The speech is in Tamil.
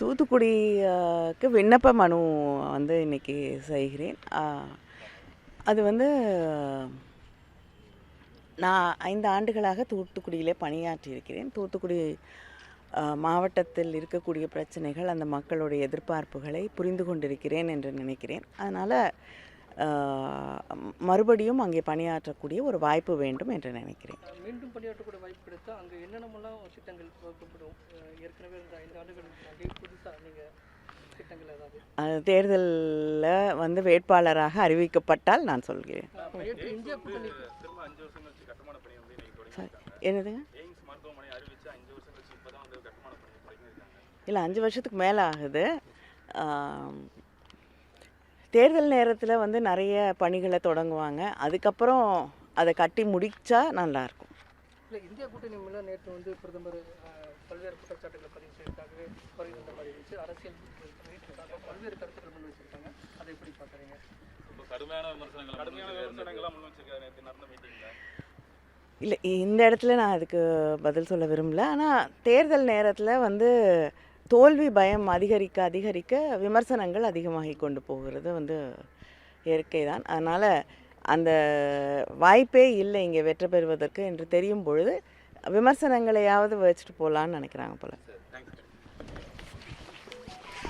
தூத்துக்குடிக்கு விண்ணப்ப மனு வந்து இன்னைக்கு செய்கிறேன். அது வந்து நான் ஐந்து ஆண்டுகளாக தூத்துக்குடியிலே பணியாற்றியிருக்கிறேன். தூத்துக்குடி மாவட்டத்தில் இருக்கக்கூடிய பிரச்சனைகள் அந்த மக்களுடைய எதிர்பார்ப்புகளை புரிந்து கொண்டிருக்கிறேன் என்று நினைக்கிறேன். அதனால் மறுபடியும் அங்கே பணியாற்றக்கூடிய ஒரு வாய்ப்பு வேண்டும் என்று நினைக்கிறேன். மீண்டும் பணியாற்றக்கூடிய வாய்ப்பு கிடைத்தா அங்கே என்னென்னமெல்லாம் திட்டங்கள் வகுக்கப்படும்? ஏற்கனவே இந்த ஐந்து ஆண்டுகள் புதுசாக நீங்கள் திட்டங்கள் ஏதாவது? தேர்தலில் வந்து வேட்பாளராக அறிவிக்கப்பட்டால் நான் சொல்கிறேன். என்னதுங்க? இல்லை அஞ்சு வருஷத்துக்கு மேலே ஆகுது தேர்தல் நேரத்தில் வந்து நிறைய பணிகளை தொடங்குவாங்க. அதுக்கப்புறம் அதை கட்டி முடிச்சா நல்லாயிருக்கும் இல்லை இந்தியா கூட்டணி மேலே நேற்று வந்து பிரதமர் பல்வேறு குற்றச்சாட்டுகளை பதிவு செய்யறதுக்காகவே வருகின்ற மாதிரி இருந்துச்சு அரசியல் பல்வேறு கருத்துக்கள் முன் வச்சிருக்காங்க. அதை எப்படி பார்க்குறீங்க? ரொம்ப கடுமையான விமர்சனங்கள் கடுமையான விமர்சனங்கள்லாம் முன் வச்சிருக்காரு நேற்று நடந்த மீட்டிங்கில் இல்லை இந்த இடத்துல நான் அதுக்கு பதில் சொல்ல விரும்பல. ஆனால் தேர்தல் நேரத்தில் வந்து தோல்வி பயம் அதிகரிக்க அதிகரிக்க விமர்சனங்கள் அதிகமாகி கொண்டு போகிறது வந்து இயற்கை தான். அதனால் அந்த வாய்ப்பே இல்லை இங்கே வெற்றி பெறுவதற்கு என்று தெரியும் பொழுது விமர்சனங்களையாவது வச்சுட்டு போகலான்னு நினைக்கிறாங்க போல்.